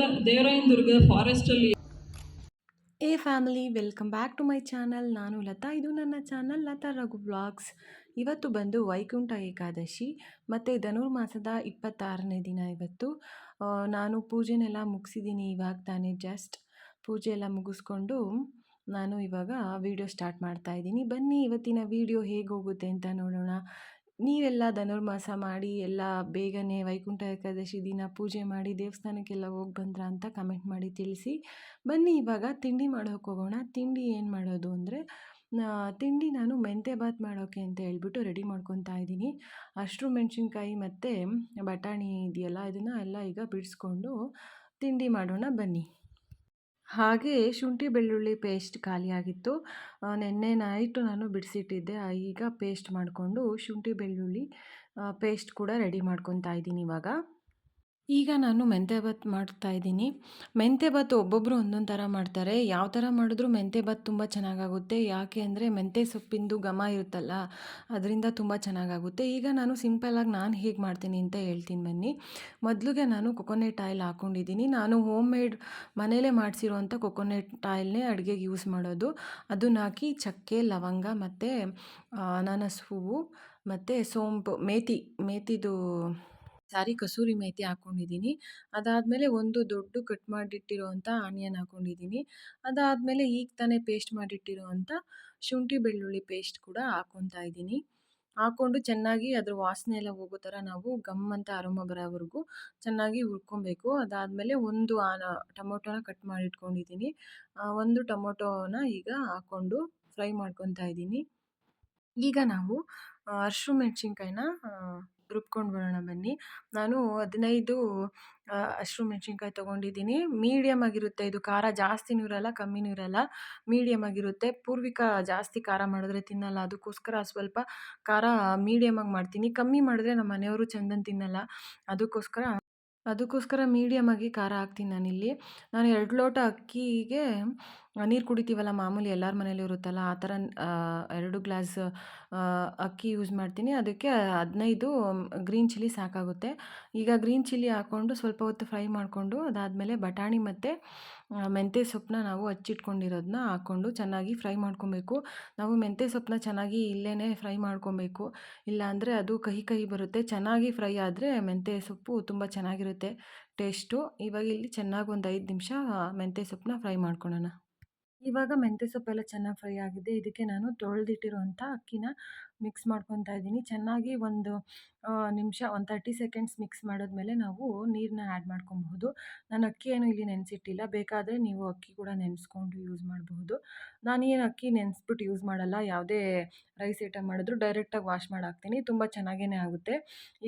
Devarayanadurga ಫಾರೆಸ್ಟಲ್ಲಿ hey family, welcome back to my channel. ನಾನು ಲತಾ. ಇದು ನನ್ನ ಚಾನಲ್ ಲತಾ ರಘು ಬ್ಲಾಗ್ಸ್ ಇವತ್ತು ಬಂದು ವೈಕುಂಠ ಏಕಾದಶಿ ಮತ್ತು ಧನುರ್ಮಾಸದ ಇಪ್ಪತ್ತಾರನೇ ದಿನ ಇವತ್ತು. ನಾನು ಪೂಜೆನೆಲ್ಲ ಮುಗಿಸಿದ್ದೀನಿ ಇವಾಗ ತಾನೇ ಜಸ್ಟ್ ಪೂಜೆ ಎಲ್ಲ ಮುಗಿಸ್ಕೊಂಡು ನಾನು ಇವಾಗ ವಿಡಿಯೋ ಸ್ಟಾರ್ಟ್ ಮಾಡ್ತಾ ಇದ್ದೀನಿ. ಬನ್ನಿ, ಇವತ್ತಿನ ವಿಡಿಯೋ ಹೇಗೆ ಹೋಗುತ್ತೆ ಅಂತ ನೋಡೋಣ. ನೀವೆಲ್ಲ ಧನುರ್ಮಾಸ ಮಾಡಿ, ಎಲ್ಲ ಬೇಗನೆ ವೈಕುಂಠ ಏಕಾದಶಿ ದಿನ ಪೂಜೆ ಮಾಡಿ, ದೇವಸ್ಥಾನಕ್ಕೆಲ್ಲ ಹೋಗಿ ಬಂದ್ರ ಅಂತ ಕಮೆಂಟ್ ಮಾಡಿ ತಿಳಿಸಿ. ಬನ್ನಿ ಇವಾಗ ತಿಂಡಿ ಮಾಡೋಕ್ಕೆ ಹೋಗೋಣ. ತಿಂಡಿ ಏನು ಮಾಡೋದು ಅಂದರೆ ತಿಂಡಿ ನಾನು ಮೆಂತೆ ಬಾತ್ ಮಾಡೋಕ್ಕೆ ಅಂತ ಹೇಳ್ಬಿಟ್ಟು ರೆಡಿ ಮಾಡ್ಕೊತಾ ಇದ್ದೀನಿ. ಅಷ್ಟರು ಮೆಣಸಿನ್ಕಾಯಿ ಮತ್ತು ಬಟಾಣಿ ಇದೆಯಲ್ಲ, ಇದನ್ನು ಎಲ್ಲ ಈಗ ಬಿಡಿಸ್ಕೊಂಡು ತಿಂಡಿ ಮಾಡೋಣ ಬನ್ನಿ. ಹಾಗೆ ಶುಂಠಿ, ಬೆಳ್ಳುಳ್ಳಿ ಪೇಸ್ಟ್ ಖಾಲಿಯಾಗಿತ್ತು ನಿನ್ನೆ ನೈಟು ನಾನು ಬಿಡಿಸಿಟ್ಟಿದ್ದೆ. ಈಗ ಪೇಸ್ಟ್ ಮಾಡಿಕೊಂಡು ಶುಂಠಿ, ಬೆಳ್ಳುಳ್ಳಿ ಪೇಸ್ಟ್ ಕೂಡ ರೆಡಿ ಮಾಡ್ಕೊತಾ ಇದ್ದೀನಿ ಇವಾಗ. ಈಗ ನಾನು ಮೆಂತ್ಯ ಬಾತ್ ಮಾಡ್ತಾ ಇದ್ದೀನಿ. ಮೆಂತ್ಯ ಬಾತ್ ಒಬ್ಬೊಬ್ಬರು ಒಂದೊಂದು ಥರ ಮಾಡ್ತಾರೆ. ಯಾವ ಥರ ಮಾಡಿದ್ರೂ ಮೆಂತ್ಯ ಬಾತ್ ತುಂಬ ಚೆನ್ನಾಗಾಗುತ್ತೆ. ಯಾಕೆ ಅಂದರೆ ಮೆಂತ್ಯ ಸೊಪ್ಪಿಂದು ಘಮ ಇರುತ್ತಲ್ಲ, ಅದರಿಂದ ತುಂಬ ಚೆನ್ನಾಗಾಗುತ್ತೆ. ಈಗ ನಾನು ಸಿಂಪಲ್ಲಾಗಿ ನಾನು ಹೇಗೆ ಮಾಡ್ತೀನಿ ಅಂತ ಹೇಳ್ತೀನಿ ಬನ್ನಿ. ಮೊದಲಿಗೆ ನಾನು ಕೊಕೊನೆಟ್ ಆಯಿಲ್ ಹಾಕ್ಕೊಂಡಿದ್ದೀನಿ ನಾನು ಹೋಮ್ ಮೇಡ್ ಮನೇಲೇ ಮಾಡಿಸಿರುವಂಥ ಕೊಕೊನೆಟ್ ಆಯಿಲ್ನೇ ಅಡುಗೆಗೆ ಯೂಸ್ ಮಾಡೋದು. ಅದನ್ನ ಹಾಕಿ ಚಕ್ಕೆ, ಲವಂಗ ಮತ್ತು ಅನಾನಸ್ ಹೂವು ಮತ್ತು ಸೋಂಪು, ಮೇತಿ ಮೇಥಿದು ಸಾರಿ ಕಸೂರಿ ಮೇಥಿ ಹಾಕೊಂಡಿದ್ದೀನಿ. ಅದಾದಮೇಲೆ ಒಂದು ದೊಡ್ಡ ಕಟ್ ಮಾಡಿಟ್ಟಿರೋವಂಥ ಆನಿಯನ್ ಹಾಕೊಂಡಿದ್ದೀನಿ. ಅದಾದಮೇಲೆ ಈಗ ತಾನೇ ಪೇಸ್ಟ್ ಮಾಡಿಟ್ಟಿರೋವಂಥ ಶುಂಠಿ ಬೆಳ್ಳುಳ್ಳಿ ಪೇಸ್ಟ್ ಕೂಡ ಹಾಕ್ಕೊತಾ ಇದ್ದೀನಿ. ಹಾಕ್ಕೊಂಡು ಚೆನ್ನಾಗಿ ಅದ್ರ ವಾಸನೆ ಎಲ್ಲ ಹೋಗೋ ಥರ ನಾವು ಗಮ್ ಅಂತ ಅರುಮ ಬರೋವರೆಗೂ ಚೆನ್ನಾಗಿ ಹುರ್ಕೊಬೇಕು. ಅದಾದಮೇಲೆ ಒಂದು ಆನ ಟೊಮೊಟೊನ ಕಟ್ ಮಾಡಿ ಇಟ್ಕೊಂಡಿದ್ದೀನಿ ಒಂದು ಟೊಮೊಟೊನ ಈಗ ಹಾಕ್ಕೊಂಡು ಫ್ರೈ ಮಾಡ್ಕೊತಾ ಇದ್ದೀನಿ. ಈಗ ನಾವು ಹಸಿರು ಮೆಣಸಿನ್ಕಾಯಿನ ರುಬ್ಕೊಂಡು ಬರೋಣ ಬನ್ನಿ. ನಾನು ಹದಿನೈದು ಹಸಿರು ಮೆಣಸಿನ್ಕಾಯಿ ತೊಗೊಂಡಿದ್ದೀನಿ. ಮೀಡಿಯಮ್ ಆಗಿರುತ್ತೆ ಇದು ಖಾರ ಜಾಸ್ತಿನೂ ಇರಲ್ಲ ಕಮ್ಮಿನೂ ಇರಲ್ಲ ಮೀಡಿಯಮ್ ಆಗಿರುತ್ತೆ. ಪೂರ್ವಿಕ ಜಾಸ್ತಿ ಖಾರ ಮಾಡಿದ್ರೆ ತಿನ್ನಲ್ಲ. ಅದಕ್ಕೋಸ್ಕರ ಸ್ವಲ್ಪ ಖಾರ ಮೀಡಿಯಮ್ ಆಗಿ ಮಾಡ್ತೀನಿ. ಕಮ್ಮಿ ಮಾಡಿದ್ರೆ ನಮ್ಮ ಮನೆಯವರು ಚಂದನ್ ತಿನ್ನಲ್ಲ. ಅದಕ್ಕೋಸ್ಕರ ಅದಕ್ಕೋಸ್ಕರ ಮೀಡಿಯಮ್ ಆಗಿ ಖಾರ ಹಾಕ್ತೀನಿ ನಾನಿಲ್ಲಿ. ನಾನು ಎರಡು ಲೋಟ ಅಕ್ಕಿಗೆ ನೀರು ಕುಡಿತೀವಲ್ಲ ಮಾಮೂಲಿ ಎಲ್ಲರ ಮನೇಲಿ ಇರುತ್ತಲ್ಲ, ಆ ಥರ ಎರಡು ಗ್ಲಾಸ್ ಅಕ್ಕಿ ಯೂಸ್ ಮಾಡ್ತೀನಿ. ಅದಕ್ಕೆ ಹದಿನೈದು ಗ್ರೀನ್ ಚಿಲ್ಲಿ ಸಾಕಾಗುತ್ತೆ. ಈಗ ಗ್ರೀನ್ ಚಿಲ್ಲಿ ಹಾಕ್ಕೊಂಡು ಸ್ವಲ್ಪ ಹೊತ್ತು ಫ್ರೈ ಮಾಡಿಕೊಂಡು, ಅದಾದಮೇಲೆ ಬಟಾಣಿ ಮತ್ತು ಮೆಂತ್ಯ ಸೊಪ್ಪನ್ನ ನಾವು ಹಚ್ಚಿಟ್ಕೊಂಡಿರೋದನ್ನ ಹಾಕ್ಕೊಂಡು ಚೆನ್ನಾಗಿ ಫ್ರೈ ಮಾಡ್ಕೊಬೇಕು. ನಾವು ಮೆಂತ್ಯ ಸೊಪ್ಪನ್ನ ಚೆನ್ನಾಗಿ ಇಲ್ಲೇ ಫ್ರೈ ಮಾಡ್ಕೊಬೇಕು. ಇಲ್ಲಾಂದರೆ ಅದು ಕಹಿ ಕಹಿ ಬರುತ್ತೆ. ಚೆನ್ನಾಗಿ ಫ್ರೈ ಆದರೆ ಮೆಂತ್ಯ ಸೊಪ್ಪು ತುಂಬ ಚೆನ್ನಾಗಿರುತ್ತೆ. ಟೇಸ್ಟು ಇವಾಗ ಇಲ್ಲಿ ಚೆನ್ನಾಗಿ ಒಂದು ಐದು ನಿಮಿಷ ಮೆಂತ್ಯ ಸೊಪ್ಪನ್ನ ಫ್ರೈ ಮಾಡ್ಕೊಳ್ಳೋಣ ಇವಾಗ ಮೆಂತ್ಯ ಸೊಪ್ಪೆಲ್ಲ ಚೆನ್ನಾಗಿ ಫ್ರೈ ಆಗಿದೆ. ಇದಕ್ಕೆ ನಾನು ತೊಳೆದಿಟ್ಟಿರುವಂಥ ಅಕ್ಕಿನ ಮಿಕ್ಸ್ ಮಾಡ್ಕೊತಾ ಇದ್ದೀನಿ. ಚೆನ್ನಾಗಿ ಒಂದು ನಿಮಿಷ, ಒಂದು ತರ್ಟಿ ಸೆಕೆಂಡ್ಸ್ ಮಿಕ್ಸ್ ಮಾಡಿದ್ಮೇಲೆ ನಾವು ನೀರನ್ನ ಆ್ಯಡ್ ಮಾಡ್ಕೊಬಹುದು. ನಾನು ಅಕ್ಕಿ ಏನು ಇಲ್ಲಿ ನೆನೆಸಿಟ್ಟಿಲ್ಲ. ಬೇಕಾದರೆ ನೀವು ಅಕ್ಕಿ ಕೂಡ ನೆನೆಸ್ಕೊಂಡು ಯೂಸ್ ಮಾಡಬಹುದು. ನಾನೇನು ಅಕ್ಕಿ ನೆನೆಸ್ಬಿಟ್ಟು ಯೂಸ್ ಮಾಡಲ್ಲ. ಯಾವುದೇ ರೈಸ್ ಐಟಮ್ ಮಾಡಿದ್ರು ಡೈರೆಕ್ಟಾಗಿ ವಾಶ್ ಮಾಡಾಕ್ತೀನಿ. ತುಂಬ ಚೆನ್ನಾಗೇ ಆಗುತ್ತೆ.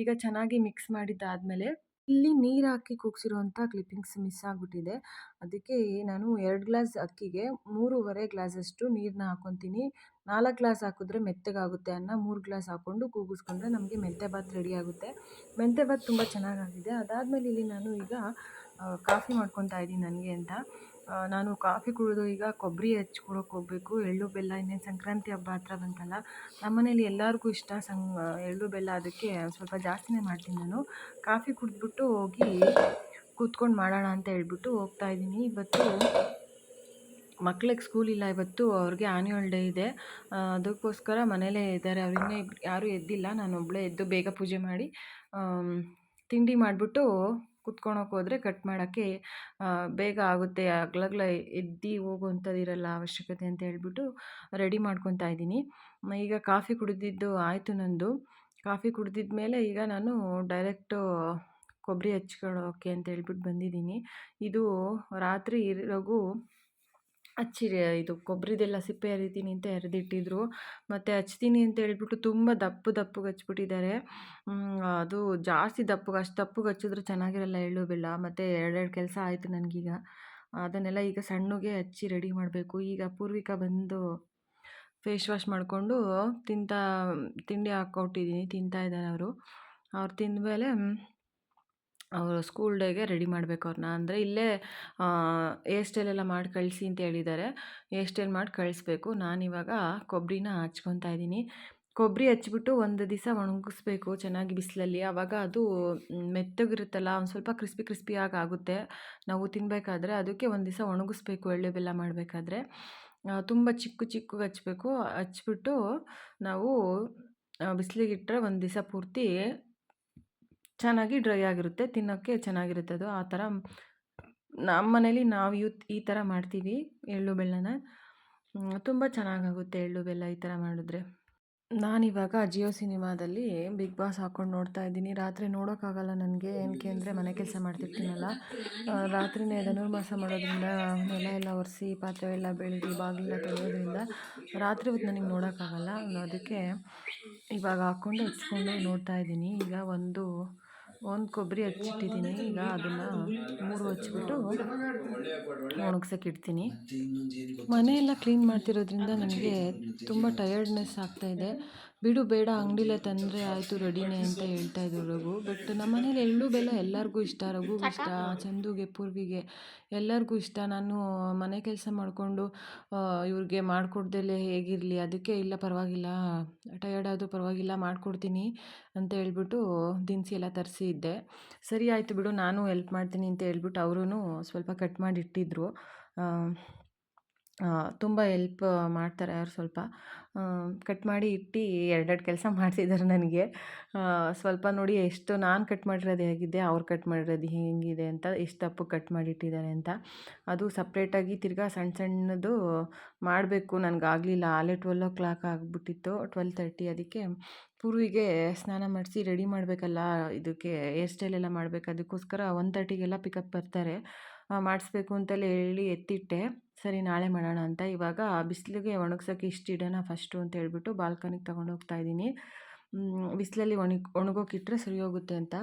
ಈಗ ಚೆನ್ನಾಗಿ ಮಿಕ್ಸ್ ಮಾಡಿದ್ದಾದಮೇಲೆ ಇಲ್ಲಿ ನೀರು ಹಾಕಿ ಕೂಗ್ಸಿರೋಂಥ ಕ್ಲಿಪ್ಪಿಂಗ್ಸ್ ಮಿಸ್ ಆಗಿಬಿಟ್ಟಿದೆ. ಅದಕ್ಕೆ ನಾನು ಎರಡು ಗ್ಲಾಸ್ ಅಕ್ಕಿಗೆ ಮೂರುವರೆ ಗ್ಲಾಸಷ್ಟು ನೀರನ್ನ ಹಾಕ್ಕೊತೀನಿ ನಾಲ್ಕು ಗ್ಲಾಸ್ ಹಾಕಿದ್ರೆ ಮೆತ್ತಗಾಗುತ್ತೆ ಅನ್ನ, ಮೂರು ಗ್ಲಾಸ್ ಹಾಕ್ಕೊಂಡು ಕೂಗಿಸ್ಕೊಂಡ್ರೆ ನಮಗೆ ಮೆಂತ್ಯ ಬಾತ್ ರೆಡಿ ಆಗುತ್ತೆ. ಮೆಂತ್ಯ ಬಾತ್ ತುಂಬ ಚೆನ್ನಾಗಾಗಿದೆ. ಅದಾದಮೇಲೆ ಇಲ್ಲಿ ನಾನು ಈಗ ಕಾಫಿ ಮಾಡ್ಕೊತಾ ಇದ್ದೀನಿ ನನಗೆ ಅಂತ. ನಾನು ಕಾಫಿ ಕುಡಿದು ಈಗ ಕೊಬ್ಬರಿ ಹಚ್ಕೊಳಕ್ಕೆ ಹೋಗಬೇಕು. ಎಳ್ಳು ಬೆಲ್ಲ, ಇನ್ನೇನು ಸಂಕ್ರಾಂತಿ ಹಬ್ಬ ಹತ್ರ ಬಂತಲ್ಲ ನಮ್ಮನೇಲಿ ಎಲ್ಲರಿಗೂ ಇಷ್ಟ. ಸಂ ಎಳ್ಳು ಬೆಲ್ಲ ಅದಕ್ಕೆ ಸ್ವಲ್ಪ ಜಾಸ್ತಿನೇ ಮಾಡ್ತೀನಿ ನಾನು. ಕಾಫಿ ಕುಡಿದ್ಬಿಟ್ಟು ಹೋಗಿ ಕೂತ್ಕೊಂಡು ಮಾಡೋಣ ಅಂತ ಹೇಳ್ಬಿಟ್ಟು ಹೋಗ್ತಾ ಇದ್ದೀನಿ. ಇವತ್ತು ಮಕ್ಳಿಗೆ ಸ್ಕೂಲ್ ಇಲ್ಲ, ಇವತ್ತು ಅವ್ರಿಗೆ ಆ್ಯನ್ಯುವಲ್ ಡೇ ಇದೆ. ಅದಕ್ಕೋಸ್ಕರ ಮನೇಲೇ ಇದ್ದಾರೆ. ಅವ್ರು ಇನ್ನೂ ಇಬ್ರು ಯಾರೂ ಎದ್ದಿಲ್ಲ. ನಾನು ಒಬ್ಬಳೇ ಎದ್ದು ಬೇಗ ಪೂಜೆ ಮಾಡಿ ತಿಂಡಿ ಮಾಡಿಬಿಟ್ಟು ಕುತ್ಕೊಳಕ್ಕೆ ಹೋದರೆ ಕಟ್ ಮಾಡೋಕ್ಕೆ ಬೇಗ ಆಗುತ್ತೆ ಅಗ್ಲಗ್ಲ ಎದ್ದು ಹೋಗುವಂಥದ್ದು ಇರಲ್ಲ ಅವಶ್ಯಕತೆ ಅಂತ ಹೇಳ್ಬಿಟ್ಟು ರೆಡಿ ಮಾಡ್ಕೊತಾ ಇದ್ದೀನಿ. ಈಗ ಕಾಫಿ ಕುಡಿದಿದ್ದು ಆಯಿತು ನಂದು. ಕಾಫಿ ಕುಡಿದಿದ್ದ ಮೇಲೆ ಈಗ ನಾನು ಡೈರೆಕ್ಟು ಕೊಬ್ಬರಿ ಹಚ್ಕೊಳ್ಳೋಕೆ ಅಂತ ಹೇಳ್ಬಿಟ್ಟು ಬಂದಿದ್ದೀನಿ. ಇದು ರಾತ್ರಿ ಇರೋಗೂ ಹಚ್ಚಿ ಇದು ಕೊಬ್ಬರಿದೆಲ್ಲ ಸಿಪ್ಪೆ ಎರಿತೀನಿ ಅಂತ ಎರೆದಿಟ್ಟಿದ್ರು. ಮತ್ತು ಹಚ್ತೀನಿ ಅಂತ ಹೇಳ್ಬಿಟ್ಟು ತುಂಬ ದಪ್ಪ ದಪ್ಪಗೆ ಹಚ್ಬಿಟ್ಟಿದ್ದಾರೆ. ಅದು ಜಾಸ್ತಿ ದಪ್ಪಗೆ, ಅಷ್ಟು ದಪ್ಪಗೆ ಹಚ್ಚಿದ್ರೆ ಚೆನ್ನಾಗಿರಲ್ಲ ಎಳ್ಳು ಬೆಲ್ಲ ಮತ್ತು ಎರಡೆರಡು ಕೆಲಸ ಆಯಿತು ನನಗೀಗ. ಅದನ್ನೆಲ್ಲ ಈಗ ಸಣ್ಣಗೆ ಹಚ್ಚಿ ರೆಡಿ ಮಾಡಬೇಕು. ಈಗ ಪೂರ್ವಿಕ ಬಂದು ಫೇಸ್ ವಾಶ್ ಮಾಡಿಕೊಂಡು ತಿಂತಾ, ತಿಂಡಿ ಹಾಕ್ಕೊಟ್ಟಿದ್ದೀನಿ ತಿಂತಾ ಇದ್ದಾರೆ ಅವರು. ಅವ್ರು ತಿಂದಮೇಲೆ ಅವರು ಸ್ಕೂಲ್ ಡೇಗೆ ರೆಡಿ ಮಾಡಬೇಕು ಅವ್ರನ್ನ ಅಂದರೆ ಇಲ್ಲೇ ಹೇರ್ ಸ್ಟೈಲೆಲ್ಲ ಮಾಡಿ ಕಳಿಸಿ ಅಂತ ಹೇಳಿದ್ದಾರೆ ಹೇರ್ ಸ್ಟೈಲ್ ಮಾಡಿ ಕಳಿಸ್ಬೇಕು. ನಾನಿವಾಗ ಕೊಬ್ಬರಿನ ಹಚ್ಕೊತಾ ಇದ್ದೀನಿ. ಕೊಬ್ಬರಿ ಹಚ್ಬಿಟ್ಟು ಒಂದು ದಿವಸ ಒಣಗಿಸ್ಬೇಕು ಚೆನ್ನಾಗಿ ಬಿಸಿಲಲ್ಲಿ. ಆವಾಗ ಅದು ಮೆತ್ತಗಿರುತ್ತಲ್ಲ, ಒಂದು ಸ್ವಲ್ಪ ಕ್ರಿಸ್ಪಿ ಕ್ರಿಸ್ಪಿಯಾಗಿ ಆಗುತ್ತೆ. ನಾವು ತಿನ್ನಬೇಕಾದ್ರೆ ಅದಕ್ಕೆ ಒಂದು ದಿವಸ ಒಣಗಿಸ್ಬೇಕು, ಎಳ್ಳು ಬೆಲ್ಲ ಮಾಡಬೇಕಾದ್ರೆ. ತುಂಬ ಚಿಕ್ಕ ಚಿಕ್ಕಗೆ ಹಚ್ಬೇಕು. ಹಚ್ಬಿಟ್ಟು ನಾವು ಬಿಸಿಲಿಗಿಟ್ಟರೆ ಒಂದು ದಿವಸ ಪೂರ್ತಿ ಚೆನ್ನಾಗಿ ಡ್ರೈ ಆಗಿರುತ್ತೆ, ತಿನ್ನೋಕ್ಕೆ ಚೆನ್ನಾಗಿರುತ್ತೆ ಅದು. ಆ ಥರ ನಮ್ಮ ಮನೇಲಿ ನಾವು ಯೂ ಈ ಥರ ಮಾಡ್ತೀವಿ ಎಳ್ಳು ಬೆಲ್ಲನ ತುಂಬ ಚೆನ್ನಾಗಾಗುತ್ತೆ ಎಳ್ಳು ಬೆಲ್ಲ ಈ ಥರ ಮಾಡಿದ್ರೆ. ನಾನಿವಾಗ ಜಿಯೋ ಸಿನಿಮಾದಲ್ಲಿ ಬಿಗ್ ಬಾಸ್ ಹಾಕ್ಕೊಂಡು ನೋಡ್ತಾ ಇದ್ದೀನಿ. ರಾತ್ರಿ ನೋಡೋಕ್ಕಾಗಲ್ಲ ನನಗೆ. ಏನಕ್ಕೆ ಅಂದರೆ ಮನೆ ಕೆಲಸ ಮಾಡ್ತಿರ್ತೀನಲ್ಲ. ರಾತ್ರಿನೇ ಧನುರ್ಮಾಸ ಮಾಡೋದ್ರಿಂದ ನೆಲ ಎಲ್ಲ ಒರೆಸಿ, ಪಾತ್ರೆ ಎಲ್ಲ ಬೆಳಗ್ಗೆ ಬಾಗಿಲೆಲ್ಲ ತೊಳೆಯೋದ್ರಿಂದ ರಾತ್ರಿ ಹೊತ್ತು ನನಗೆ ನೋಡೋಕ್ಕಾಗಲ್ಲ. ಅದಕ್ಕೆ ಇವಾಗ ಹಾಕ್ಕೊಂಡು ಹಚ್ಕೊಂಡು ನೋಡ್ತಾ ಇದ್ದೀನಿ. ಈಗ ಒಂದು ಒಂದು ಕೊಬ್ಬರಿ ಹಚ್ಚಿಟ್ಟಿದ್ದೀನಿ ಈಗ ಅದನ್ನು ಮೂರು ಹಚ್ಚಿಬಿಟ್ಟು ಒಣಗ್ಸಕ್ಕೆ ಇಡ್ತೀನಿ. ಮನೆಯೆಲ್ಲ ಕ್ಲೀನ್ ಮಾಡ್ತಿರೋದ್ರಿಂದ ನನಗೆ ತುಂಬ ಟಯರ್ಡ್ನೆಸ್ ಇದೆ. ಬಿಡು, ಬೇಡ, ಅಂಗಡಿಲೇ ತಂದರೆ ಆಯಿತು, ರೆಡಿನೇ ಅಂತ ಹೇಳ್ತಾ ಇದ್ರು ರಘು. ಬಟ್ ನಮ್ಮ ಮನೇಲಿ ಎಳ್ಳು ಬೆಲ್ಲ ಎಲ್ಲರಿಗೂ ಇಷ್ಟ. ರಘುಗೆ ಇಷ್ಟ, ಚಂದುಗೆ, ಪೂರ್ವಿಗೆ ಎಲ್ಲರಿಗೂ ಇಷ್ಟ. ನಾನು ಮನೆ ಕೆಲಸ ಮಾಡಿಕೊಂಡು ಇವ್ರಿಗೆ ಮಾಡಿಕೊಡ್ದಲೇ ಹೇಗಿರಲಿ. ಅದಕ್ಕೆ, ಇಲ್ಲ, ಪರವಾಗಿಲ್ಲ ಟಯರ್ಡ್ ಆದರೂ ಪರವಾಗಿಲ್ಲ, ಮಾಡಿಕೊಡ್ತೀನಿ ಅಂತ ಹೇಳ್ಬಿಟ್ಟು ದಿನಸಿ ಎಲ್ಲ ತರಿಸಿ ಇದ್ದೆ. ಸರಿ, ಆಯಿತು ಬಿಡು, ನಾನು ಹೆಲ್ಪ್ ಮಾಡ್ತೀನಿ ಅಂತ ಹೇಳ್ಬಿಟ್ಟು ಅವರೂ ಸ್ವಲ್ಪ ಕಟ್ ಮಾಡಿ ಇಟ್ಟಿದ್ದರು ತುಂಬ ಹೆಲ್ಪ್ ಮಾಡ್ತಾರೆ ಅವ್ರು ಸ್ವಲ್ಪ. ಕಟ್ ಮಾಡಿ ಇಟ್ಟು ಎರಡೆರಡು ಕೆಲಸ ಮಾಡ್ತಿದ್ದಾರೆ ನನಗೆ. ಸ್ವಲ್ಪ ನೋಡಿ ಎಷ್ಟು ನಾನು ಕಟ್ ಮಾಡಿರೋದು ಹೇಗಿದೆ, ಅವ್ರು ಕಟ್ ಮಾಡಿರೋದು ಹೇಗಿದೆ ಅಂತ, ಎಷ್ಟು ತಪ್ಪು ಕಟ್ ಮಾಡಿ ಇಟ್ಟಿದ್ದಾರೆ ಅಂತ. ಅದು ಸಪ್ರೇಟಾಗಿ ತಿರ್ಗಾ ಸಣ್ಣ ಸಣ್ಣದು ಮಾಡಬೇಕು. ನನಗಾಗಲಿಲ್ಲ ಆಲೇ ಟ್ವೆಲ್ ಓ ಕ್ಲಾಕ್ ಆಗಿಬಿಟ್ಟಿತ್ತು. ಟ್ವೆಲ್ ತರ್ಟಿ ಅದಕ್ಕೆ ಪೂರ್ವಿಗೆ ಸ್ನಾನ ಮಾಡಿಸಿ ರೆಡಿ ಮಾಡಬೇಕಲ್ಲ, ಇದಕ್ಕೆ ಹೇರ್ ಸ್ಟೈಲ್ ಎಲ್ಲ ಮಾಡಬೇಕು. ಅದಕ್ಕೋಸ್ಕರ ಒನ್ ತರ್ಟಿಗೆಲ್ಲ ಪಿಕಪ್ ಬರ್ತಾರೆ. ಮಾಡಿಸ್ಬೇಕು ಅಂತೆಲ್ಲ ಹೇಳಿ ಎತ್ತಿಟ್ಟೆ. ಸರಿ ನಾಳೆ ಮಾಡೋಣ ಅಂತ. ಇವಾಗ ಬಿಸಿಲಿಗೆ ಒಣಗ್ಸೋಕ್ಕೆ ಇಷ್ಟು ಇಡೋಣ ಫಸ್ಟು ಅಂತ ಹೇಳ್ಬಿಟ್ಟು ಬಾಲ್ಕನಿಗೆ ತೊಗೊಂಡು ಹೋಗ್ತಾ ಇದ್ದೀನಿ. ಬಿಸಿಲಲ್ಲಿ ಒಣಗಿ, ಒಣಗೋಕಿಟ್ರೆ ಸರಿ ಹೋಗುತ್ತೆ ಅಂತ.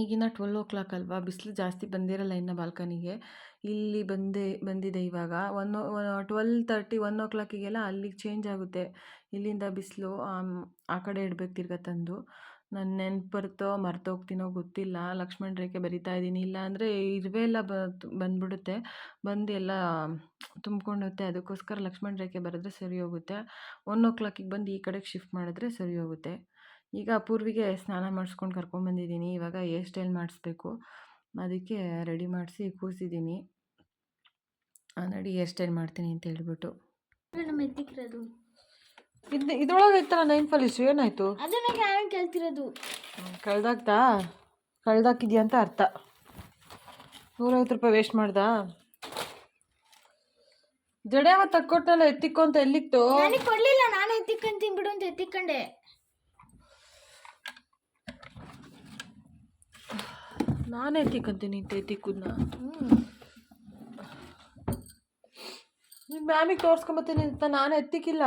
ಈಗಿನ ಟ್ವೆಲ್ ಓ ಕ್ಲಾಕ್ ಅಲ್ವಾ? ಬಿಸಿಲು ಜಾಸ್ತಿ ಬಂದಿರಲ್ಲ ಇನ್ನು ಬಾಲ್ಕನಿಗೆ. ಇಲ್ಲಿ ಬಂದೆ, ಬಂದಿದೆ ಇವಾಗ. ಒನ್ ಟ್ವೆಲ್ ತರ್ಟಿ ಒನ್ ಓ ಕ್ಲಾಕಿಗೆಲ್ಲ ಅಲ್ಲಿಗೆ ಚೇಂಜ್ ಆಗುತ್ತೆ. ಇಲ್ಲಿಂದ ಬಿಸಿಲು ಆ ಕಡೆ ಇಡ್ಬೇಕು ತಿರ್ಗ ತಂದು. ನನ್ನ ನೆನ್ಪು ಬರುತ್ತೋ ಮರ್ತೋಗ್ತೀನೋ ಗೊತ್ತಿಲ್ಲ. ಲಕ್ಷ್ಮಣ ರೇಖೆ ಬರಿತಾ ಇದ್ದೀನಿ. ಇಲ್ಲ ಅಂದರೆ ಇರುವೆ ಎಲ್ಲ ಬಂದ್ಬಿಡುತ್ತೆ. ಬಂದು ಎಲ್ಲ ತುಂಬ್ಕೊಂಡುತ್ತೆ. ಅದಕ್ಕೋಸ್ಕರ ಲಕ್ಷ್ಮಣ ರೇಖೆ ಬರೆದ್ರೆ ಸರಿ ಹೋಗುತ್ತೆ. ಒನ್ ಓ ಕ್ಲಾಕಿಗೆ ಬಂದು ಈ ಕಡೆಗೆ ಶಿಫ್ಟ್ ಮಾಡಿದ್ರೆ ಸರಿ ಹೋಗುತ್ತೆ. ಈಗ ಅಪೂರ್ವಿಗೆ ಸ್ನಾನ ಮಾಡಿಸ್ಕೊಂಡು ಕರ್ಕೊಂಬಂದಿದ್ದೀನಿ ಇವಾಗ ಹೇರ್ ಸ್ಟೈಲ್ ಮಾಡಿಸ್ಬೇಕು. ಅದಕ್ಕೆ ರೆಡಿ ಮಾಡಿಸಿ ಕೂರಿಸಿದ್ದೀನಿ. ನಡಿ ಹೇರ್ ಸ್ಟೈಲ್ ಮಾಡ್ತೀನಿ ಅಂತ ಹೇಳ್ಬಿಟ್ಟು. ಇದು ಇದ್ರೊಳಗೆ ಐತಲ್ಲ ನೈನ್ ಪಾಲಿಶ್ ಏನಾಯಿತು? ಅದನ್ನ ನಾನು ಕೇಳ್ತಿರೋದು? ಕಳ್ದಾಕ್ತಾ ಕಳ್ದಾಕಿದ್ಯಾ ಅಂತ ಅರ್ಥ. ನೂರೈವತ್ತು ರೂಪಾಯಿ ವೇಸ್ಟ್ ಮಾಡ್ದಾ? ಜಡೆ ತಕ್ಕೊಟ್ನಲ್ಲ ಎತ್ತಿಕ್ಕು ಅಂತ ಎಲ್ಲಿತ್ತು? ನನಗೆ ಕೊಡ್ಲಿಲ್ಲ ನಾನು ಎತ್ತಿಕ್ಕಂತೀನಿ ಬಿಡು ಅಂತ ಎತ್ತಿಕ್ಕಂಡೆ ನಾನು ಎತ್ತಿಕ್ಕಂತೀನಿ ಅಂತ ಎತ್ತಿಕ್ಕುದ್ನ ನಿಮ್ಮ ಮ್ಯಾಮಿಗೆ ತೋರ್ಸ್ಕೊಂಬತ್ತೀನಿ ಅಂತ ನಾನು ಎತ್ತಿಕ್ಕಿಲ್ಲ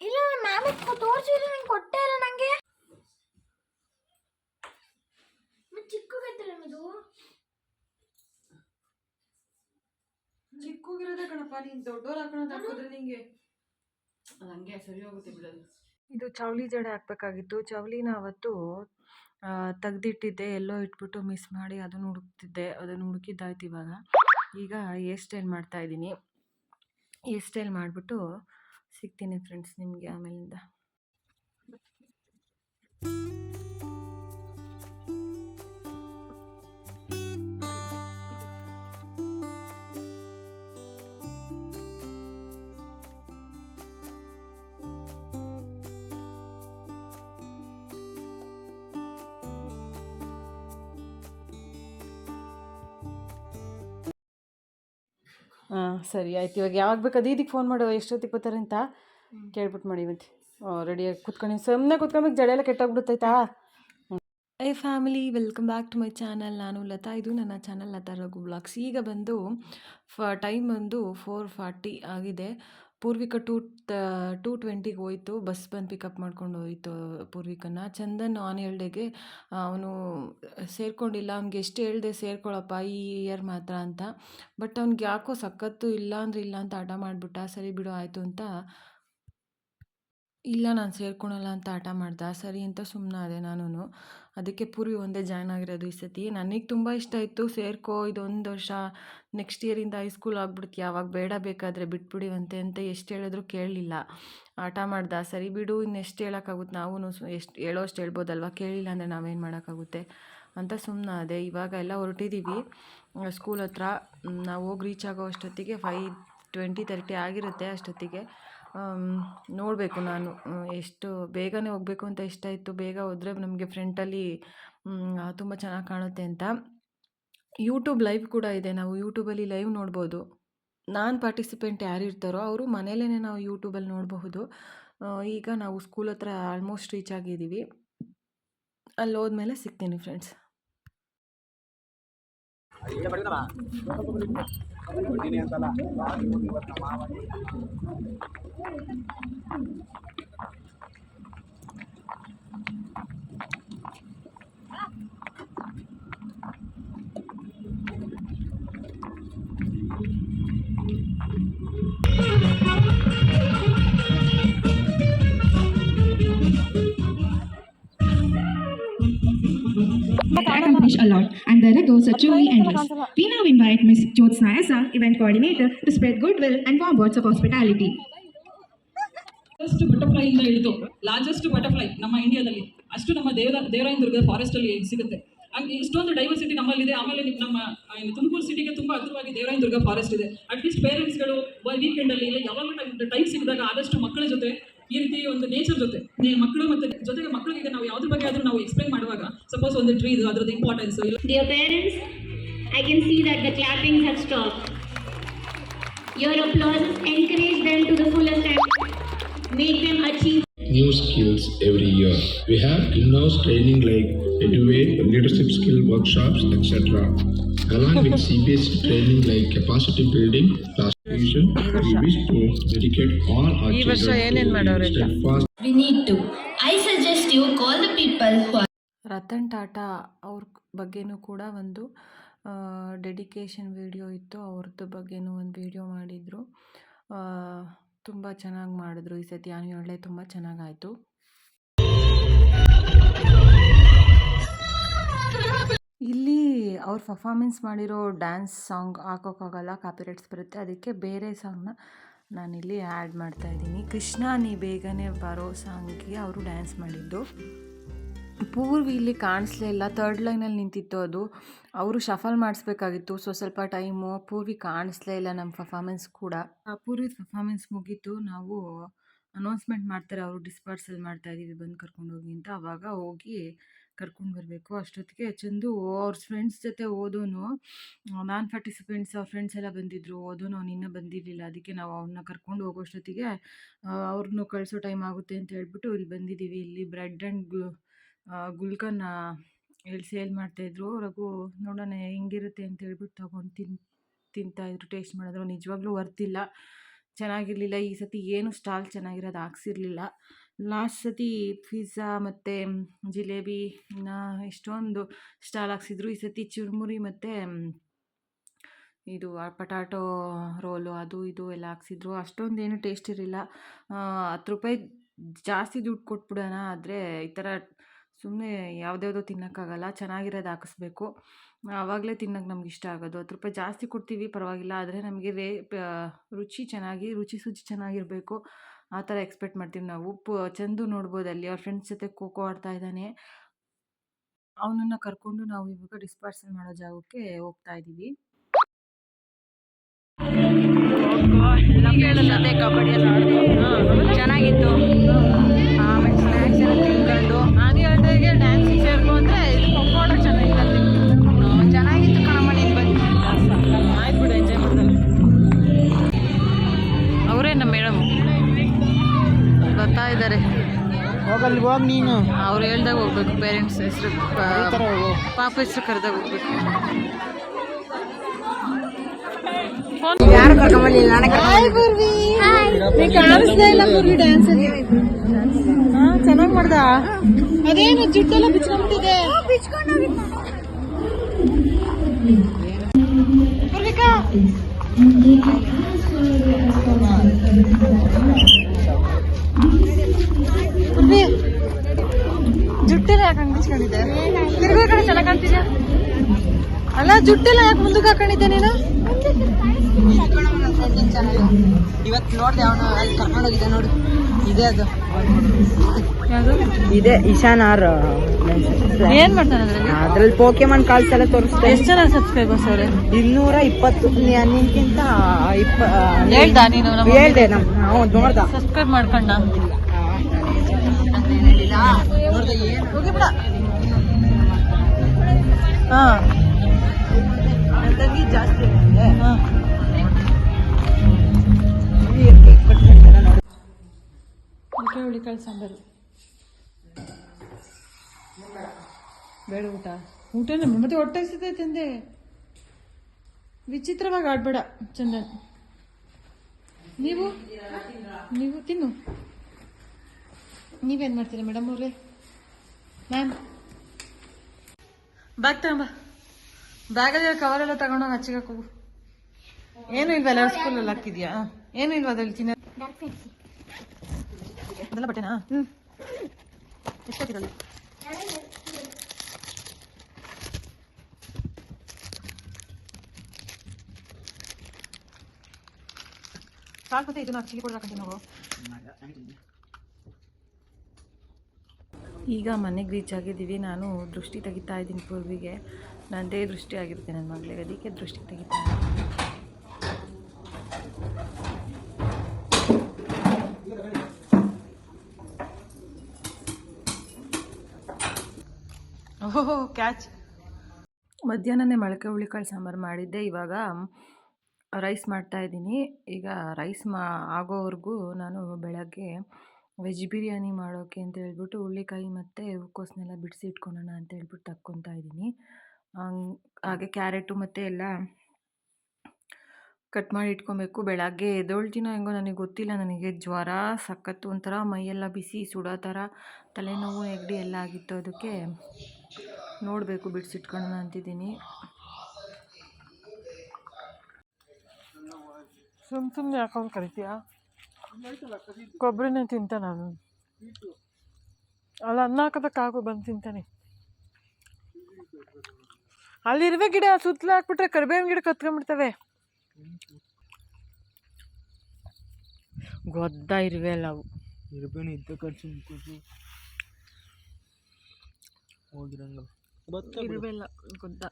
ಇಲ್ಲ ಮ್ಯಾಮ್ ತೋರಿಸಿದ್ರು ನೀನು ಕೊಟ್ಟೆ ಇಲ್ಲ ನನಗೆ ಚಿಕ್ಕಗೈತಲ್ಲ ಇದು ಚಿಕ್ಕಗಿರೋದೇ ಕಣಪ್ಪ ನೀನ್ ದೊಡ್ಡೋರು ಹಾಕೋಣ ಹಾಕಿದ್ರೆ ನಿಂಗೆ. ಹಂಗೆ ಸರಿ ಹೋಗುತ್ತೆ ಬಿಡೋದು. ಇದು ಚೌಳಿ ಜಡೆ ಹಾಕ್ಬೇಕಾಗಿತ್ತು. ಚೌಳಿನ ಅವತ್ತು ತೆಗ್ದಿಟ್ಟಿದ್ದೆ ಎಲ್ಲೋ ಇಟ್ಬಿಟ್ಟು ಮಿಸ್ ಮಾಡಿ ಅದನ್ನು ಹುಡುಕ್ತಿದ್ದೆ. ಅದನ್ನು ಹುಡುಕಿದ್ದಾಯ್ತು ಇವಾಗ. ಈಗ ಹೇರ್ ಸ್ಟೈಲ್ ಮಾಡ್ತಾ ಇದ್ದೀನಿ. ಹೇರ್ ಸ್ಟೈಲ್ ಮಾಡಿಬಿಟ್ಟು ಸಿಗ್ತೀನಿ ಫ್ರೆಂಡ್ಸ್ ನಿಮಗೆ ಆಮೇಲಿಂದ. ಹಾಂ ಸರಿ ಆಯ್ತು. ಇವಾಗ ಯಾವಾಗ ಬೇಕು ಅದು ಇದಕ್ಕೆ ಫೋನ್ ಮಾಡು ಎಷ್ಟೊತ್ತಿಗೆ ಬರ್ತಾರೆ ಅಂತ ಕೇಳ್ಬಿಟ್ಟು ಮಾಡಿ ಮತ್ತೆ ರೆಡಿಯಾಗಿ ಕುತ್ಕೊಂಡು ಸುಮ್ಮನೆ ಕುತ್ಕೊಬೇಕು ಜಡೆ ಎಲ್ಲ ಕೆಟ್ಟೋಗ್ಬಿಡುತ್ತೈತಾ hi family welcome back to my channel ನಾನು ಲತಾ ಇದು ನನ್ನ ಚಾನಲ್ ಲತಾ ರಘು ಬ್ಲಾಗ್ಸ್ ಈಗ ಬಂದು ಫ ಟೈಮ್ ಬಂದು ಫೋರ್ ಫಾರ್ಟಿ ಆಗಿದೆ. ಪೂರ್ವಿಕ ಟೂ ಟೂ ಟ್ವೆಂಟಿಗೆ ಹೋಯಿತು, ಬಸ್ ಬಂದು ಪಿಕಪ್ ಮಾಡ್ಕೊಂಡು ಹೋಯಿತು ಪೂರ್ವಿಕನ. ಚಂದನ್ ಆನ್ ಡೇಗೆ ಅವನು ಸೇರ್ಕೊಂಡಿಲ್ಲ, ಅವ್ನಿಗೆ ಎಷ್ಟು ಹೇಳ್ದೆ ಸೇರ್ಕೊಳ್ಳಪ್ಪ ಈ ಇಯರ್ ಮಾತ್ರ ಅಂತ. ಬಟ್ ಅವ್ನಿಗೆ ಯಾಕೋ ಸಖತ್ತು ಇಲ್ಲ ಅಂದ್ರೆ ಇಲ್ಲ ಅಂತ ಆಟ ಮಾಡಿಬಿಟ್ಟ, ಸರಿ ಬಿಡು ಆಯಿತು ಅಂತ. ಇಲ್ಲ, ನಾನು ಸೇರ್ಕೊಳಲ್ಲ ಅಂತ ಆಟ ಮಾಡ್ದ, ಸರಿ ಅಂತ ಸುಮ್ಮನಾದೆ ನಾನು ಅದಕ್ಕೆ ಪೂರ್ವಿ ಒಂದೇ ಜಾಯ್ನ್ ಆಗಿರೋದು ಈ ಸತಿ. ನನಗೆ ತುಂಬ ಇಷ್ಟ ಇತ್ತು ಸೇರ್ಕೋ, ಇದೊಂದು ವರ್ಷ ನೆಕ್ಸ್ಟ್ ಇಯರಿಂದ ಹೈಸ್ಕೂಲ್ ಆಗ್ಬಿಡುತ್ತೆ ಯಾವಾಗ ಬೇಡ ಬೇಕಾದರೆ ಬಿಟ್ಬಿಡಿವಂತೆ ಅಂತ ಎಷ್ಟು ಹೇಳಿದ್ರು ಕೇಳಲಿಲ್ಲ. ಆಟ ಮಾಡ್ದ. ಸರಿ ಬಿಡು ಇನ್ನು ಎಷ್ಟು ಹೇಳೋಕ್ಕಾಗುತ್ತೆ ನಾವು ಎಷ್ಟು ಹೇಳೋ ಅಷ್ಟು ಹೇಳ್ಬೋದಲ್ವ? ಕೇಳಿಲ್ಲ ಅಂದರೆ ನಾವೇನು ಮಾಡೋಕ್ಕಾಗುತ್ತೆ? ಅಂತ ಸುಮ್ಮನಾದೆ ಇವಾಗ ಎಲ್ಲ ಹೊರಟಿದ್ದೀವಿ ಸ್ಕೂಲ್ ಹತ್ರ. ನಾವು ಹೋಗಿ ರೀಚ್ ಆಗೋ ಅಷ್ಟೊತ್ತಿಗೆ ಫೈ ಟ್ವೆಂಟಿ ತರ್ಟಿ ಆಗಿರುತ್ತೆ ಅಷ್ಟೊತ್ತಿಗೆ. ನೋಡಬೇಕು ನಾನು. ಎಷ್ಟು ಬೇಗನೆ ಹೋಗಬೇಕು ಅಂತ ಇಷ್ಟ ಇತ್ತು. ಬೇಗ ಹೋದರೆ ನಮಗೆ ಫ್ರೆಂಟಲ್ಲಿ ತುಂಬ ಚೆನ್ನಾಗಿ ಕಾಣುತ್ತೆ ಅಂತ. ಯೂಟ್ಯೂಬ್ ಲೈವ್ ಕೂಡ ಇದೆ. ನಾವು ಯೂಟ್ಯೂಬಲ್ಲಿ ಲೈವ್ ನೋಡ್ಬೋದು. ನಾನು ಪಾರ್ಟಿಸಿಪೆಂಟ್ ಯಾರು ಇರ್ತಾರೋ ಅವರು ಮನೇಲೇ ನಾವು ಯೂಟ್ಯೂಬಲ್ಲಿ ನೋಡಬಹುದು. ಈಗ ನಾವು ಸ್ಕೂಲ್ ಹತ್ರ ಆಲ್ಮೋಸ್ಟ್ ರೀಚ್ ಆಗಿದ್ದೀವಿ. ಅಲ್ಲಿ ಹೋದ್ಮೇಲೆ ಸಿಗ್ತೀನಿ ಫ್ರೆಂಡ್ಸ್ ಅಂತಲ್ಲ Thank you. They accomplish a lot, and their records are truly endless. We now invite Ms. Jyotsna Esa, event coordinator, to spread goodwill and warm words of hospitality. First butterfly ಇಂದ ಹಿಡಿದು largest butterfly ನಮ್ಮ ಇಂಡಿಯಾದಲ್ಲಿ ಅಷ್ಟು ನಮ್ಮ ದೇವರ ದೇವರಾಯನ ದುರ್ಗದ forest ಅಲ್ಲಿ ಸಿಗುತ್ತೆ ಹಂಗೆ ಇಷ್ಟೊಂದು ಡೈವರ್ಸಿಟಿ ನಮ್ಮಲ್ಲಿದೆ ಆಮೇಲೆ ನಿಮ್- ನಮ್ಮ ತುಮಕೂರು ಸಿಟಿಗೆ ತುಂಬಾ ಹತ್ರವಾಗಿ ದೇವರಾಯನ ದುರ್ಗ ಫಾರೆಸ್ಟ್ ಇದೆ ಅಟ್ಲೀಸ್ಟ್ ಪೇರೆಂಟ್ಸ್ಗಳು ವೀಕೆಂಡ್ ಅಲ್ಲಿ ಇಲ್ಲ ಯಾವಾಗಲೂ ಟೈಮ್ ಸಿಕ್ಕಿದಾಗ ಆದಷ್ಟು ಮಕ್ಕಳ ಜೊತೆ ಈ ರೀತಿ ಒಂದು ನೇಚರ್ ಜೊತೆ ನೇ- ಮಕ್ಕಳು ಮತ್ತೆ ಜೊತೆಗೆ ಮಕ್ಕಳಿಗೆ ನಾವು ಯಾವ್ದ್ರ ಬಗ್ಗೆ ಆದ್ರೂ ನಾವು ಎಕ್ಸ್ಪ್ಲೈನ್ ಮಾಡುವಾಗ ಸಪೋಸ್ ಒಂದು ಟ್ರೀ ಇದು ಅದ್ರದ್ದು importance parents I parents, I can see that the clappings have stopped. Your applauses encourage them to the fullest and make them achieve new skills every year. We have in-house training like Eduway, leadership skill workshops, etc. Along with CBS training like capacity building, class ಈ ವರ್ಷ ಏನೇನು ಮಾಡೋರು I suggest you call the people Ratan Tata ಅವ್ರ ಬಗ್ಗೆನೂ ಕೂಡ ಒಂದು dedication video ಇತ್ತು. ಅವ್ರದ್ದು ಬಗ್ಗೆನೂ ಒಂದು ವಿಡಿಯೋ ಮಾಡಿದರು. ತುಂಬ ಚೆನ್ನಾಗಿ ಮಾಡಿದ್ರು. ಈ ಸತಿ ಅನ್ಯೊಳ್ಳೆ ತುಂಬ ಚೆನ್ನಾಗಾಯಿತು ಅವ್ರು ಪರ್ಫಾಮೆನ್ಸ್ ಮಾಡಿರೋ ಡ್ಯಾನ್ಸ್ ಸಾಂಗ್ ಹಾಕೋಕ್ಕಾಗಲ್ಲ ಕಾಪಿರೈಟ್ಸ್ ಬರುತ್ತೆ. ಅದಕ್ಕೆ ಬೇರೆ ಸಾಂಗ್ನ ನಾನಿಲ್ಲಿ ಆ್ಯಡ್ ಮಾಡ್ತಾ ಇದ್ದೀನಿ. ಕೃಷ್ಣ ನೀ ಬೇಗನೆ ಬರೋ ಸಾಂಗ್ಗೆ ಅವರು ಡ್ಯಾನ್ಸ್ ಮಾಡಿದ್ದು. ಪೂರ್ವಿ ಇಲ್ಲಿ ಕಾಣಿಸ್ಲೇ ಇಲ್ಲ. ತರ್ಡ್ ಲೈನಲ್ಲಿ ನಿಂತಿತ್ತು ಅದು. ಅವರು ಶಫಲ್ ಮಾಡಿಸ್ಬೇಕಾಗಿತ್ತು. ಸೊ ಸ್ವಲ್ಪ ಟೈಮು ಪೂರ್ವಿ ಕಾಣಿಸ್ಲೇ ಇಲ್ಲ ನಮ್ಮ ಪರ್ಫಾಮೆನ್ಸ್ ಕೂಡ. ಆ ಪೂರ್ವಿ ಪರ್ಫಾಮೆನ್ಸ್ ಮುಗೀತು. ನಾವು ಅನೌನ್ಸ್ಮೆಂಟ್ ಮಾಡ್ತಾರೆ. ಅವರು ಡಿಸ್ಪರ್ಸಲ್ ಮಾಡ್ತಾ ಇದ್ದೀವಿ ಬಂದು ಕರ್ಕೊಂಡೋಗಿ ಅಂತ. ಆವಾಗ ಹೋಗಿ ಕರ್ಕೊಂಡು ಬರಬೇಕು. ಅಷ್ಟೊತ್ತಿಗೆ ಚಂದು ಅವ್ರ ಫ್ರೆಂಡ್ಸ್ ಜೊತೆ ಓದೋನು ನಾನ್ ಪಾರ್ಟಿಸಿಪೆಂಟ್ಸ್ ಅವ್ರ ಫ್ರೆಂಡ್ಸ್ ಎಲ್ಲ ಬಂದಿದ್ರು ಓದೋನು ಅವ್ನು ಇನ್ನೂ ಬಂದಿರಲಿಲ್ಲ. ಅದಕ್ಕೆ ನಾವು ಅವನ್ನ ಕರ್ಕೊಂಡು ಹೋಗೋಷ್ಟೊತ್ತಿಗೆ ಅವ್ರನ್ನೂ ಕಳಿಸೋ ಟೈಮ್ ಆಗುತ್ತೆ ಅಂತ ಹೇಳ್ಬಿಟ್ಟು ಇಲ್ಲಿ ಬಂದಿದ್ದೀವಿ ಇಲ್ಲಿ ಬ್ರೆಡ್ ಆ್ಯಂಡ್ ಗು ಗುಲ್ಕನ್ನ ಇಲ್ಲಿ ಸೇಲ್ ಮಾಡ್ತಾಯಿದ್ರು ರಘು, ನೋಡೋಣ ಹೆಂಗಿರುತ್ತೆ ಅಂತ ಹೇಳ್ಬಿಟ್ಟು ತೊಗೊಂಡು ತಿನ್ ತಿಂತಾಯಿದ್ರು ಟೇಸ್ಟ್ ಮಾಡಿದ್ರು. ನಿಜವಾಗ್ಲೂ ವರ್ತಿಲ್ಲ ಚೆನ್ನಾಗಿರಲಿಲ್ಲ. ಈ ಸತಿ ಏನು ಸ್ಟಾಲ್ ಚೆನ್ನಾಗಿರೋದು ಹಾಕ್ಸಿರ್ಲಿಲ್ಲ ಲಾಸ್ಟ್ ಸತಿ ಪಿಜ್ಜಾ ಮತ್ತು ಜಿಲೇಬಿ ಇನ್ನು ಎಷ್ಟೊಂದು ಸ್ಟಾಲ್ ಹಾಕ್ಸಿದ್ರು. ಈ ಸತಿ ಚುರುಮುರಿ ಮತ್ತು ಇದು ಪಟಾಟೋ ರೋಲು ಅದು ಇದು ಎಲ್ಲ ಹಾಕ್ಸಿದ್ರು. ಅಷ್ಟೊಂದೇನು ಟೇಸ್ಟ್ ಇರಲಿಲ್ಲ. ಹತ್ತು ರೂಪಾಯಿ ಜಾಸ್ತಿ ದುಡ್ಡು ಕೊಟ್ಬಿಡೋಣ ಆದರೆ ಈ ಥರ ಸುಮ್ಮನೆ ಯಾವುದ್ಯಾವುದೋ ತಿನ್ನೋಕ್ಕಾಗಲ್ಲ. ಚೆನ್ನಾಗಿರೋದು ಹಾಕಿಸ್ಬೇಕು. ಆವಾಗಲೇ ತಿನ್ನೋಕೆ ನಮ್ಗೆ ಇಷ್ಟ ಆಗೋದು. ಹತ್ತು ರೂಪಾಯಿ ಜಾಸ್ತಿ ಕೊಡ್ತೀವಿ ಪರವಾಗಿಲ್ಲ. ಆದರೆ ನಮಗೆ ರೇ ರುಚಿ ಚೆನ್ನಾಗಿ, ರುಚಿ ಶುಚಿ ಚೆನ್ನಾಗಿರಬೇಕು. ಆ ಥರ ಎಕ್ಸ್ಪೆಕ್ಟ್ ಮಾಡ್ತೀವಿ ನಾವು. ಉಪ್ಪು ಚಂದು ನೋಡ್ಬೋದು ಅಲ್ಲಿ ಅವ್ರ ಫ್ರೆಂಡ್ಸ್ ಜೊತೆ ಖೋಖೋ ಆಡ್ತಾ ಇದ್ದಾನೆ. ಅವನನ್ನು ಕರ್ಕೊಂಡು ನಾವು ಇವಾಗ ಡಿಸ್ಪಾರ್ಸಲ್ ಮಾಡೋ ಜಾಗಕ್ಕೆ ಹೋಗ್ತಾ ಇದ್ದೀವಿ. ಚೆನ್ನಾಗಿತ್ತು. ಆಮೇಲೆ ಸ್ನ್ಯಾಕ್ಸ್ ಎಲ್ಲ ಹೋಗಲ್ಲಿ ಹೋಗಿ ನೀನು. ಅವ್ರು ಹೇಳ್ದಾಗ ಹೋಗ್ಬೇಕು ಪೇರೆಂಟ್ಸ್ ಹೆಸರು ಪಾಪ ಹೆಸರು ಕರೆದಾಗ ಹೋಗ್ಬೇಕು. ಯಾರು ಕರ್ಕೊಂಬರ್ಲಿಲ್ಲ ನಾನೇ ಕಾಣಿಸ್ತಾ ಇಲ್ಲ ಪೂರ್ವಿ ಡ್ಯಾನ್ಸ್ ಚೆನ್ನಾಗಿ ಮಾಡ್ದ? ಅದೇನು ಜುಟ್ಟೆಲ್ಲ ಬಿಚ್ಕೊಂಡ್ಬಿಟ್ಟಿದೆ. ಪೂರ್ವಿಕಾ ಹಾಕೊಂಡಿದ್ದೆ ತಿರ್ಗೋ ಕಡೆ ಚೆನ್ನಾಗಿ ಕಾಣ್ತಿದ್ಯಾ? ಅಲ್ಲ ಜುಟ್ಟೆಲ್ಲ ಯಾಕೆ ಮುಂದಕ್ಕೆ ಹಾಕೊಂಡಿದ್ದೆ ನೀನು? ಇವತ್ತು ನೋಡ್ದೆ ಅವನು ಅಲ್ಲಿ ಕರ್ಕೊಂಡೋಗಿದ್ದೆ ನೋಡು. ಇದೆ ಅದು. ಯಾವುದು? ಇದೆ ಇಶಾನ್ ಆರ್ ಏನ್ ಮಾಡ್ತಾನೆ ಅದ್ರಲ್ಲಿ? ಅದ್ರಲ್ಲಿ ಪೋಕೆಮಾನ್ ಕಾಲ್ಸ್ ಎಲ್ಲ ತೋರಿಸ್ತಾರೆ ಎಷ್ಟು ಜನ ಸಬ್ಸ್ಕ್ರೈಬರ್ಸ್ ಅವ್ರೆ? ಇನ್ನೂರ ಇಪ್ಪತ್ತು ನಿನ್ಗಿಂತ ನಿನ್ಕಿಂತ ಇಪ್ಪ ಹೇಳ್ದ ನೀನು ಹೇಳ್ದೆ ನಮ್ ನಾವು ನೋಡ್ದ. ಸಬ್ಸ್ಕ್ರೈಬ್ ಮಾಡ್ಕೊಂಡ ಜಾಸ್ತಿ ಹುಳಿಕಾಳು ಸಾಂಬಾರು. ಬೇಡ ಊಟ. ಊಟನೇ ಮತ್ತೆ ಹೊಟ್ಟೆ ಹಸಿತೈತೆ ತಂದೆ ವಿಚಿತ್ರವಾಗಿ ಆಡ್ಬೇಡ ಚಂದನ್. ನೀವು? ನೀವು ತಿನ್ನು. ನೀವೇನು ಮಾಡ್ತೀರಾ ಮೇಡಮ್ ಅವ್ರೆ? ಮ್ಯಾಮ್ ಬ್ಯಾಗ್ ತಗೊಂಬ ಬ್ಯಾಗಲ್ಲಿ ಕವರೆಲ್ಲ ತಗೊಂಡೋಗಿ ಹಚ್ಚಿಗೆ ಹೋಗು ಏನು ಇಲ್ವಲ್ಲ ಸ್ಕೂಲಲ್ಲಿ ಹಾಕಿದ್ಯಾ? ಏನು ಇಲ್ವಾ ಅದ್ರಲ್ಲಿ ಚಿನ್ನ ಅದೆಲ್ಲ ಬಟ್ಟೆನಾ? ಹ್ಞೂ ಎಷ್ಟಾಗಿರಲ್ಲ ಸಾಕು ಮತ್ತೆ ಇದನ್ನ ಅಚ್ಚಿಗೆ ಕೊಡ್ಲಾಕಂತೀನಿ ನಾವು ಈಗ ಮನೆಗೆ ರೀಚ್ ಆಗಿದ್ದೀವಿ. ನಾನು ದೃಷ್ಟಿ ತೆಗಿತಾ ಇದ್ದೀನಿ ಪೂರ್ವಿಗೆ. ನನ್ನದೇ ದೃಷ್ಟಿ ಆಗಿರುತ್ತೆ ನನ್ನ ಮಗಳಿಗೆ. ಅದಕ್ಕೆ ದೃಷ್ಟಿ ತೆಗಿತಾ ಓಹೋ ಕ್ಯಾಚ್ ಮಧ್ಯಾಹ್ನನೇ ಮೊಳಕೆ ಹುಳಿಕಾಳು ಸಾಂಬಾರು ಮಾಡಿದ್ದೆ. ಇವಾಗ ರೈಸ್ ಮಾಡ್ತಾ ಇದ್ದೀನಿ. ಈಗ ರೈಸ್ ಮಾ ಆಗೋವರೆಗೂ ನಾನು ಬೆಳಗ್ಗೆ ವೆಜ್ ಬಿರಿಯಾನಿ ಮಾಡೋಕ್ಕೆ ಅಂತ ಹೇಳ್ಬಿಟ್ಟು ಹುಳ್ಳಿಕಾಯಿ ಮತ್ತು ಹೂಕೋಸ್ನೆಲ್ಲ ಬಿಡಿಸಿ ಇಟ್ಕೊಳ್ಳೋಣ ಅಂತ ಹೇಳ್ಬಿಟ್ಟು ತಕ್ಕೊತಾ ಇದ್ದೀನಿ. ಹಂಗ್- ಕ್ಯಾರೆಟು ಮತ್ತು ಎಲ್ಲ ಕಟ್ ಮಾಡಿ ಇಟ್ಕೊಬೇಕು. ಬೆಳಗ್ಗೆ ಎದ್ದೊಳ್ತೀನೋ ಹೆಂಗೋ ನನಗೆ ಗೊತ್ತಿಲ್ಲ. ನನಗೆ ಜ್ವರ, ಸಖತ್ತು ಒಂಥರ ಮೈಯೆಲ್ಲ ಬಿಸಿ, ಸುಡೋ ಥರ ತಲೆನೋವು, ನೆಗಡಿ ಎಲ್ಲ ಆಗಿತ್ತು. ಅದಕ್ಕೆ ನೋಡಬೇಕು ಬಿಡಿಸಿಟ್ಕೊಳ್ಳೋಣ ಅಂತಿದ್ದೀನಿ. ಸುಮ್ ಸುಮ್ಮನೆ ಹಾಕೊಂಡು ಕರಿತೀಯಾ? ಕೊಬ್ಬರಿನೇ ತಿಂತ ನಾನು. ಅಲ್ಲ ಅನ್ನ ಹಾಕೋದಕ್ಕೆ ಕಾಕು ಬಂದು ತಿಂತಾನೆ. ಅಲ್ಲಿ ಇರುವೆ ಗಿಡ ಸುತ್ತಲೂ ಹಾಕ್ಬಿಟ್ರೆ ಕರಿಬೇವಿನ ಗಿಡ ಕತ್ಕೊಂಡ್ಬಿಡ್ತವೆ. ಗೊದ್ದ ಇರುವೆ ಅಲ್ಲ ಅವು ಇರ್ಬೇನು ಇದ್ದ ಖರ್ಚು ಹೋಗಿರಂಗಲ್ಲ ಇರುವೆ ಇಲ್ಲ ಗೊದ್ದ.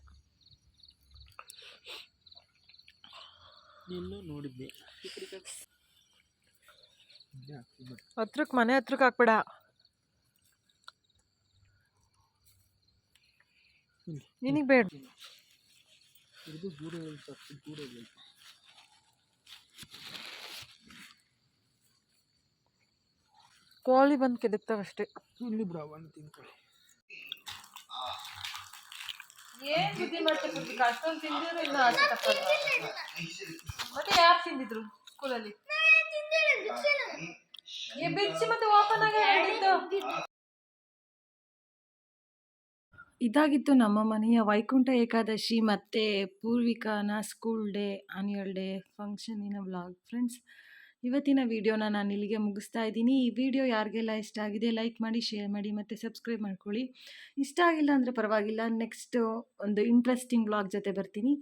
ಎಲ್ಲೋ ನೋಡಿದ್ದೆ. ಹತ್ರಕ್ಕೆ ಮನೆ ಹತ್ರಕ್ಕೆ ಹಾಕ್ಬೇಡ. ನಿನಗೆ ಬೇಡ. ಇದು ದೂರ ದೂರ ಕೋಳಿ ಬಂದು ಕೆದಕ್ತಾವಷ್ಟೇ ಇಲ್ಲಿ ಬಿಡ ಒಂದು ತಿನ್ಕೊಳ್ಳಿ. ಏನ್ ಅಷ್ಟೊಂದು ತಿಂದಿದ್ರು ಇನ್ನು ಮತ್ತೆ ಯಾರು ತಿಂದಿದ್ರು ಸ್ಕೂಲಲ್ಲಿ? ಬಿಚ್ಚಿ ಮತ್ತೆ ಓಪನ್ ಆಗಿ ಹೇಳಿದ್ದು ಇದಾಗಿತ್ತು ನಮ್ಮ ಮನೆಯ ವೈಕುಂಠ ಏಕಾದಶಿ ಮತ್ತು ಪೂರ್ವಿಕಾನ ಸ್ಕೂಲ್ ಡೇ ಆನ್ಯುವಲ್ ಡೇ ಫಂಕ್ಷನಿನ ವ್ಲಾಗ್ ಫ್ರೆಂಡ್ಸ್ ಇವತ್ತಿನ ವಿಡಿಯೋನ ನಾನು ಇಲ್ಲಿಗೆ ಮುಗಿಸ್ತಾ ಇದ್ದೀನಿ. ಈ ವಿಡಿಯೋ ಯಾರಿಗೆಲ್ಲ ಇಷ್ಟ ಆಗಿದೆ ಲೈಕ್ ಮಾಡಿ ಶೇರ್ ಮಾಡಿ ಮತ್ತು ಸಬ್ಸ್ಕ್ರೈಬ್ ಮಾಡ್ಕೊಳ್ಳಿ. ಇಷ್ಟ ಆಗಿಲ್ಲ ಅಂದರೆ ಪರವಾಗಿಲ್ಲ. ನೆಕ್ಸ್ಟು ಒಂದು ಇಂಟ್ರೆಸ್ಟಿಂಗ್ ವ್ಲಾಗ್ ಜೊತೆ ಬರ್ತೀನಿ.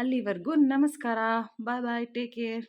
ಅಲ್ಲಿವರೆಗೂ ನಮಸ್ಕಾರ. ಬಾಯ್ ಬಾಯ್ ಟೇಕ್ ಕೇರ್